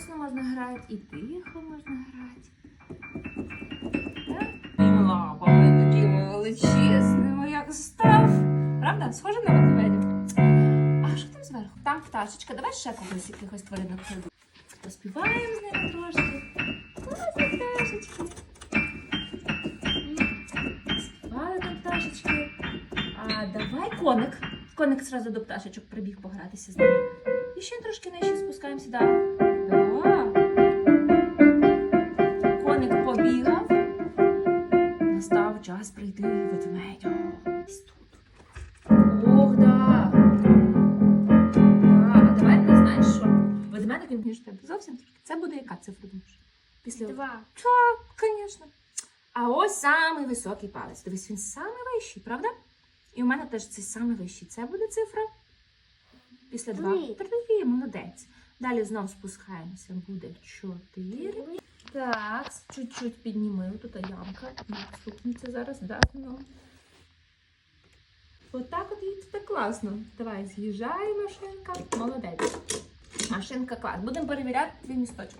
голосно можна грати, і тихо можна грати. І лапами такими величезними, як став. Правда? Схоже на ведмедя. А що там зверху? Там пташечка. Давай ще когось якихось тваринок прийду. Поспіваємо з ними трошки. Класні пташечки. Співали там пташечки. А давай коник. Коник зразу до пташечок прибіг погратися з ними. І ще трошки нижче спускаємося далі. Час прийти ведмедю. Ось тут. Ох, да. А давай ти знаєш що? Ведмедик він ніж тебе зовсім трошки. Це буде яка цифра думаєш? Після Два. так, звісно. А ось самий високий палець. Дивись, він самий вищий, правда? І у мене теж цей самий вищий. Це буде цифра. Після два. Три. Три, молодець. Далі знов спускаємося. Буде чотири. Так, чуть-чуть підніми. Тут ямка. І стукнеться зараз, да. Отак от це класно. Давай, з'їжджай, машинка. Молодець. Машинка клас. Будемо перевіряти твій місточок.